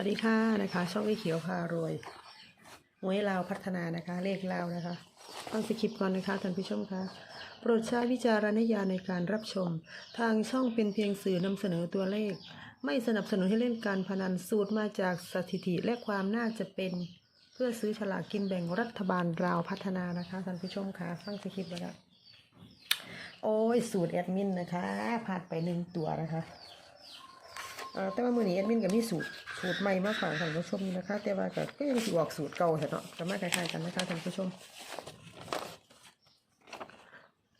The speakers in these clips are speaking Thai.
วัสดีค่ะนะคะ ช่องวิเขียวพารวยหวยลาวพัฒนานะคะ เลขลาวนะคะฟังสคริปต์ก่อนนะคะท่านผู้ชมคะโปรดใช้วิจารณญาณในการรับชม ทางช่องเป็นเพียงสื่อนำเสนอตัวเลข ไม่สนับสนุนให้เล่นการพนันสูตรมาจากสถิติและความน่าจะเป็น เพื่อซื้อฉลากกินแบ่งรัฐบาลราวพัฒนานะคะท่านผู้ชมคะฟังสคริปต์แล้วโอ้ยสูตรแอดมินนะคะผ่านไปหนึ่งตัวนะคะเออแต่ว่ามือนี้แอดมินกับมีสูตร สูตรใหม่มาฝากท่านผู้ชมนะคะ แต่ว่าก็ก็ยังสิออกสูตรเก่าเถอะเนาะก็มาคล้ายๆกันนะคะท่านผู้ชม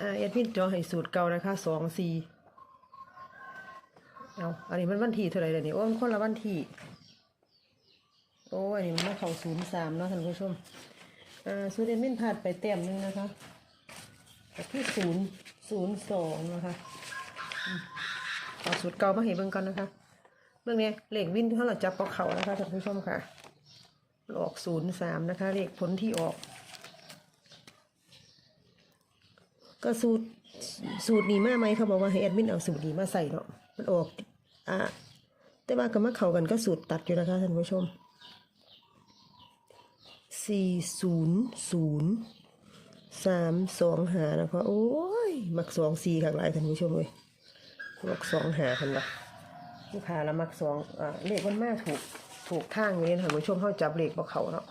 อ่าแอดมินจอให้สูตรเก่านะคะสองสี่เอาอันนี้มันวันที่เท่าไหร่เลยนี่โอ้มันคนละวันที่โอ้อันนี้มันมาเข้าศูนย์สามเนาะท่านผู้ชมอ่าสูตรแอดมินผ่านไปเต็มหนึงนะคะที่ศูนย์ศูนย์สองนะคะเอาสูตรเก่ามาให้เบิ่งก่อนนะคะ เบิ่งนี่ยเลขวินที่เราจับปอกเขานะคะท่านผู้ชมค่ะออกศูนย์สามนะคะเลขผลที่ออก ก็สูตรสูตรนี้มาไหมเขาบอกว่าให้แอดมินเอาสูตรนี้มาใส่เนาะมันออกอะแต่ว่าก็มาเขากันก็สูตรตัดอยู่นะคะท่านผู้ชมสี่ศูนย์ศูนย์สามสองหานะคะ โอ้ย มักสองสี่ข้างหลายท่านผู้ชมเลยมักสองหาคันวะ ลูกค้าละมักสองอ่าเลขมันมาถูกถูกทางนี้ท่านผู้ชมเข้าจับเลขบ่เขาเนาะ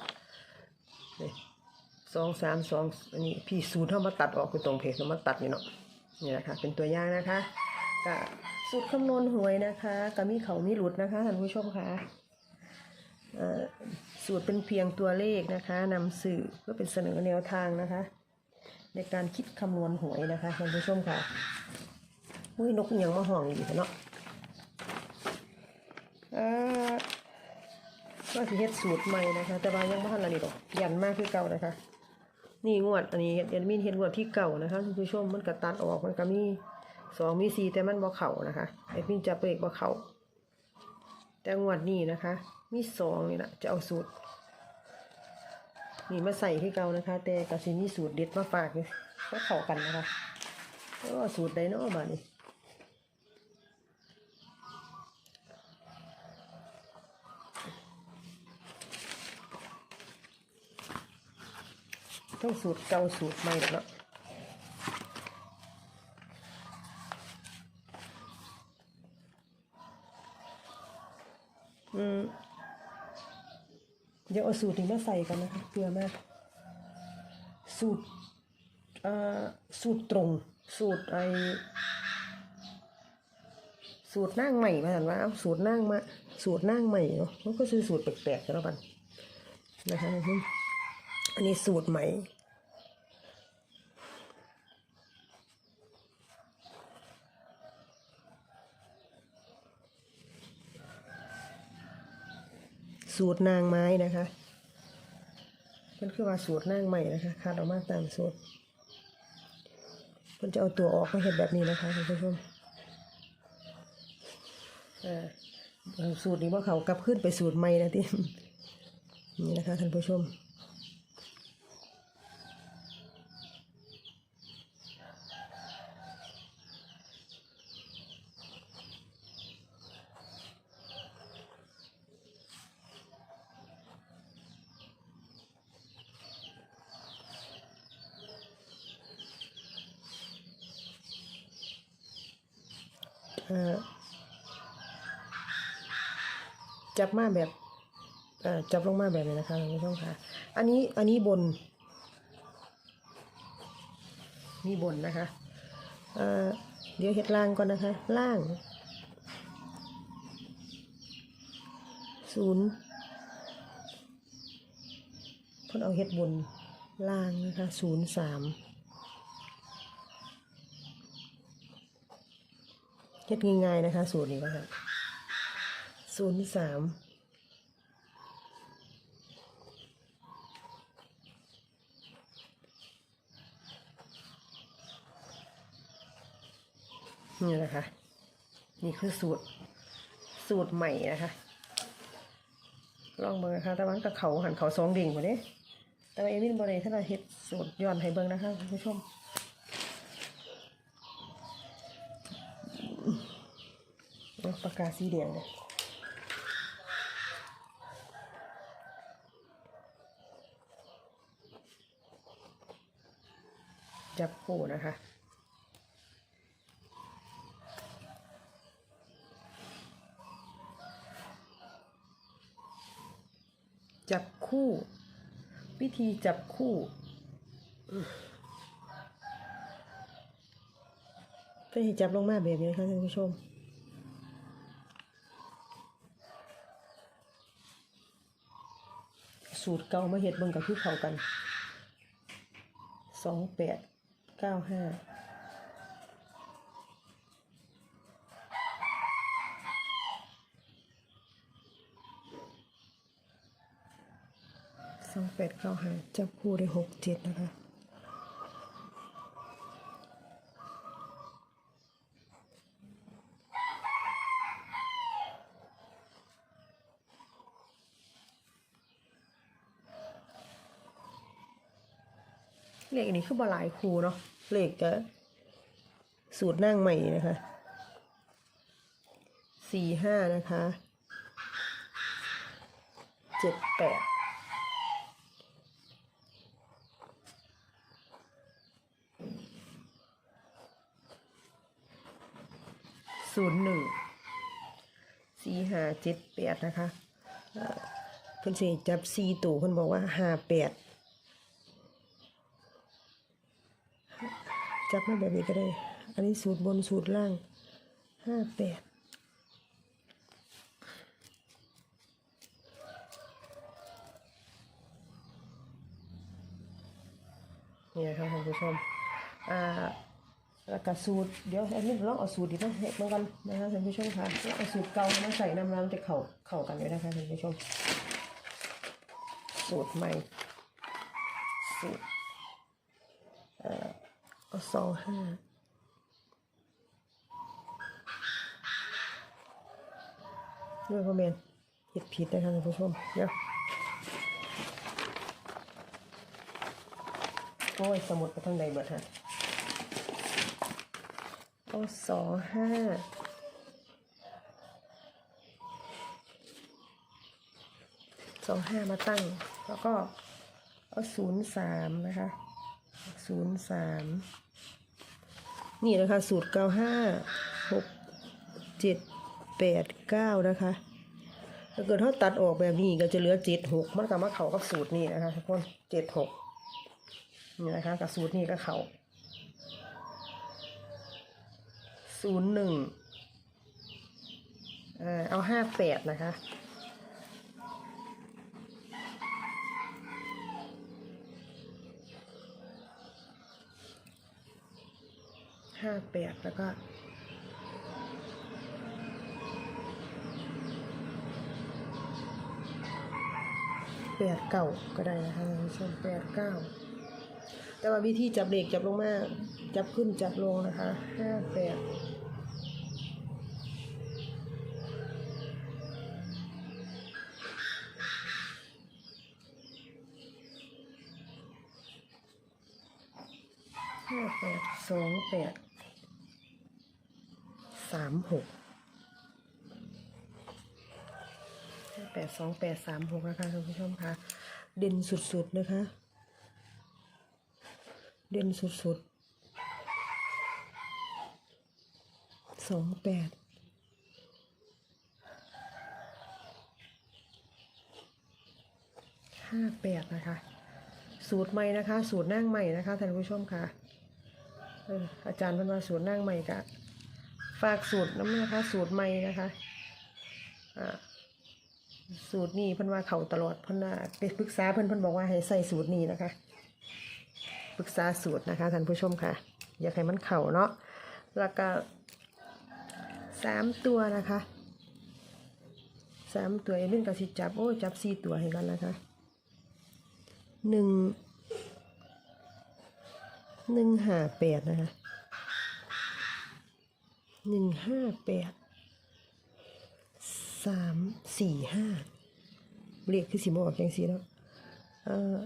สองสามสองอันนี้พี่ศูนย์เข้ามาตัดออกคือตรงเพจเรามาตัดนี่เนาะนี่แหละค่ะเป็นตัวอย่างนะคะก็สูตรคำนวณหวยนะคะก็มีเขามีหลุดนะคะท่านผู้ชมค่ะเอ่อสูตรเป็นเพียงตัวเลขนะคะนำสื่อเพื่อเป็นเสนอแนวทางนะคะ ในการคิดคำนวณหวยนะคะท่านผู้ชมค่ะอุ้ยนกยังมาห่องอยู่เนาะ อ่อว่าสิเฮ็ดสูตรใหม่นะคะ แต่ว่ายังไม่ทันอันนี้ดอกยันมากคือเก่านะคะ นี่งวดอันนี้เอ็ดมินเฮ็ดงวดที่เก่านะคะท่านผู้ชมมันก็ตัดออกมันก็มีสองมีสี่แต่มันบ่เข่านะคะเอ็ดมินจับเลขบ่เข่าแต่งวดนี้นะคะ มีสองนี่แหละจะเอาสูตรนี่มาใส่ที่เก่านะคะ แต่กับสิมีสูตรเด็ดมาฝากอยู่ก็เข้ากันนะคะโอ้สูตรไดโนบาดนี่ ต้องสูตรเก่าสูตรใหม่แล้วเนาะอืมเดี๋ยวเอาสูตรนี้มาใส่กันนะคะเพื่อมากสูตรอ่าสูตรตรง สูตรไอสูตรนั่งใหม่มาถามว่าเอาสูตรนั่งมา สูตรนั่งใหม่เนาะมันก็คือสูตรแปลกๆกันแล้วกันนะคะอัน นี้สูตรใหม่ สูตรนางไม้นะคะมันคือว่าสูตรนั่งใหม่นะคะคาดออกมาตามสูตรมันจะเอาตัวออกมาเห็นแบบนี้นะคะคุณผู้ชมอ่าสูตรนี้ว่าเขากลับขึ้นไปสูตรใหม่นะที่นี่นะคะท่านผู้ชม จับมาแบบจับลงมาแบบนี้นะคะท่านผู้ชมค่ะอันนี้อันนี้บน นี่บนนะคะเเดี๋ยวเห็ดล่างก่อนนะคะ ล่างศูนย์เพิ่นเอาเห็ดบนล่างนะคะศูนย์สาม เฮ็ ดง่ายๆนะคะ สูตรนี้นะคะศูนย์สามนี่นะคะ นี่คือสูตร สูตรใหม่นะคะ ลองเบิ่งนะคะต่ว่ากับเขาหันเขาสองดิ่งกว่านี้แต่ว่าเอวินบริถ้าเราเฮ็ดสูตรย้อนให้เบิ่งนะคะคุณผู้ชม ปากกาสีแดงเนี่ยจับคู่นะคะจับคู่ วิธีจับคู่ เพื่จับลงมาแบบนี้ค่ะท่านผู้ชม สูตรเก่ามาเห็ดเบิ่งกับคือเขากันสองแปดเก้าห้าสองแปดเก้าห้าจับคู่ได้หกเจ็ดนะคะ เลขอันนี้คือบหลายครูเนาะเลขจะสูตรนั่งใหม่นะคะสี่ห้านะคะเจ็ดแปดศูนย์หนึ่งสี่ห้าเจ็ดแปดนะคะเอ่อเพิ่นสิจับสี่ตัวเพิ่นบอกว่าห้าแปด จับมาแบบนี้ก็ได้ อันนี้สูตรบนสูตรล่างห้าแปดเนี่นะครับท่านผู้ชม อ่าแล้วก็สูตร เดี๋ยวอันนี้ลองเอาสูตรดีนะเห็ดมากันนะคะท่านผู้ชมค่ะล้วเอาสูตรเก่ามาใส่น้ำร้อนจะเข้าเข้ากันเลยนะคะท่านผู้ชม สูตรใหม่สูตร อสองห้าด้วยพ่อเมนผิดผิดนะคะท่านผู้ชมเดี๋ยวโอ้ย สมุดไปทางใดเบิดฮะเอสองห้าสองห้ามาตั้ง แล้วก็เอาศูนย์สามนะคะศูนย์สาม นี่นะคะสูตรเก้าห้าหกเจ็ดแปดเก้านะคะถ้าเกิดเขาตัดออกแบบนี้ก็จะเหลือเจ็ดหกมันก็มาเข้ากับสูตรนี้นะคะทุกคนเจ็ดหกนี่นะคะกับสูตรนี้ก็เขาศูนย์หนึ่งเอาห้าแปดนะคะ ห้าแปดแล้วก็แปดเก้าก็ได้นะคะท่านผู้ชมแปดเก้าแต่ว่าวิธีจับเด็กจับลงมา จับขึ้นจับลงนะคะห้าแปดห้าแปดสองแปด สามหกห้าแปดสองแปดสามหกนะคะท่านผู้ชมคะเด่นสุดๆนะคะ เด่นสุดๆสองแปดห้าแปดนะคะ สูตรใหม่นะคะ สูตรนั่งใหม่นะคะท่านผู้ชมค่ะอาจารย์เป็นวาสูตรนั่งใหม่กะ ฝากสูตรน้ำนะคะ สูตรใหม่นะคะอ่าสูตรนี้เพิ่นว่าเข่าตลอดเพิ่นว่าไปปรึกษาเพิ่นเพิ่นบอกว่าให้ใส่สูตรนี้นะคะปรึกษาสูตรนะคะท่านผู้ชมค่ะ อยากให้มันเข่าเนาะแล้วก็สามตัวนะคะสามตัวเอ็นกับสิจับโอ้จับสี่ตัวให้กันนะคะหนึ่งหนึ่งห้าแปดนะคะ หนึ่งห้าแปดสามสี่ห้าเรียกคือสีมออกแกงสีแล้วเอ่อ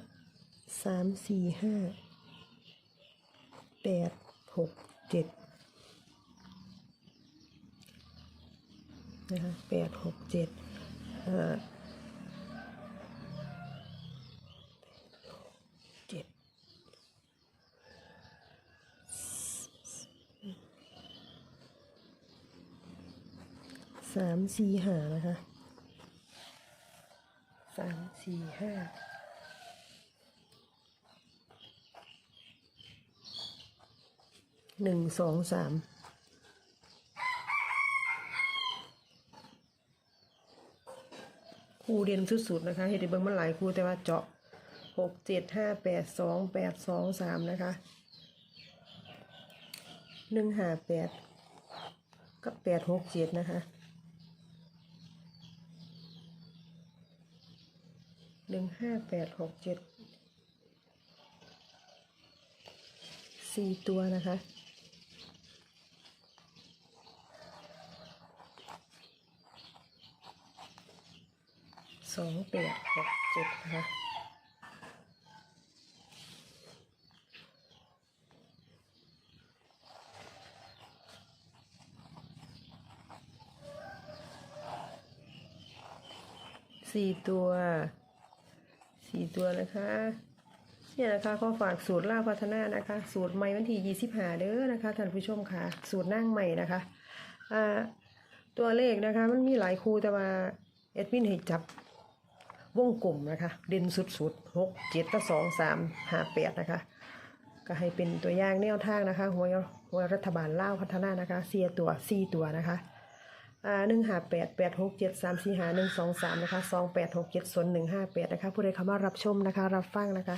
สามสี่ห้าแปดหกเจ็ดนะคะแปดหกเจ็ดเอ่อามสี่หานะคะสามสี่ห้าหนึ่งสองสามครูเรียนสุดๆนะคะเห็นเบิ้งมันหลายครูแต่ว่าเจาะหกเจ็ดห้าแปดสองแปดสองสามนะคะหนึ่งห้าแปดกับแปดหกเจ็ดนะคะหนึ่ งห้าแปดหกเจ็ดสี่ตัวนะคะ สองแปดหกเจ็ดนะคะสี่ตัว สี่ตัวนะคะเนี่ยนะคะก็ฝากสูตรล่าพัฒนานะคะ สูตรใหม่วันที่ยี่สิบห้าเด้อนะคะท่านผู้ชมค่ะ สูตรนั่งใหม่นะคะอ่าตัวเลขนะคะมันมีหลายคู่แต่ว่าเอ็ดวินให้จับวงกลมนะคะ เด่นสุดๆหกเจ็ดก็สองสามห้าแปดนะคะ ก็ให้เป็นตัวอย่างแนวทางนะคะหัวหัวรัฐบาลล่าพัฒนานะคะเสียตัวสี่ตัวนะคะ อ่าหนึ่งห้าแปดแปดหกเจ็ดสามสี่ห้าหนึ่งสองสามนะคะสองแปดหกเจ็ดส่วนหนึ่งห้าแปดนะคะผู้ใดเข้ามารับชมนะคะ รับฟังนะคะ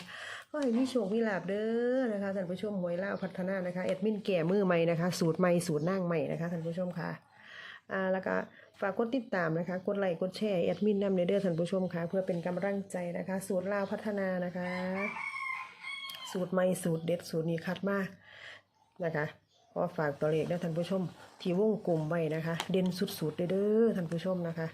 ก็ให้มีโชคมีลาบเด้อนะคะท่านผู้ชมหวยเล่าพัฒนานะคะเอ็ดมินแก่มือใหม่นะคะ สูตรใหม่สูตรนั่งใหม่นะคะท่านผู้ชมค่ะอ่าแล้วก็ฝากกดติดตามนะคะ กดไลค์กดแชร์แอดมินนำในเด้อท่านผู้ชมค่ะ เพื่อเป็นกำลังใจนะคะ สูตรลาวพัฒนานะคะ สูตรใหม่สูตรเด็ดสูตรนี้คัดมากนะคะก็ฝากตัวเลขนะท่านผู้ชม ที่วงกลมไว้นะคะ เด่นสุดๆเด้อท่านผู้ชมนะคะ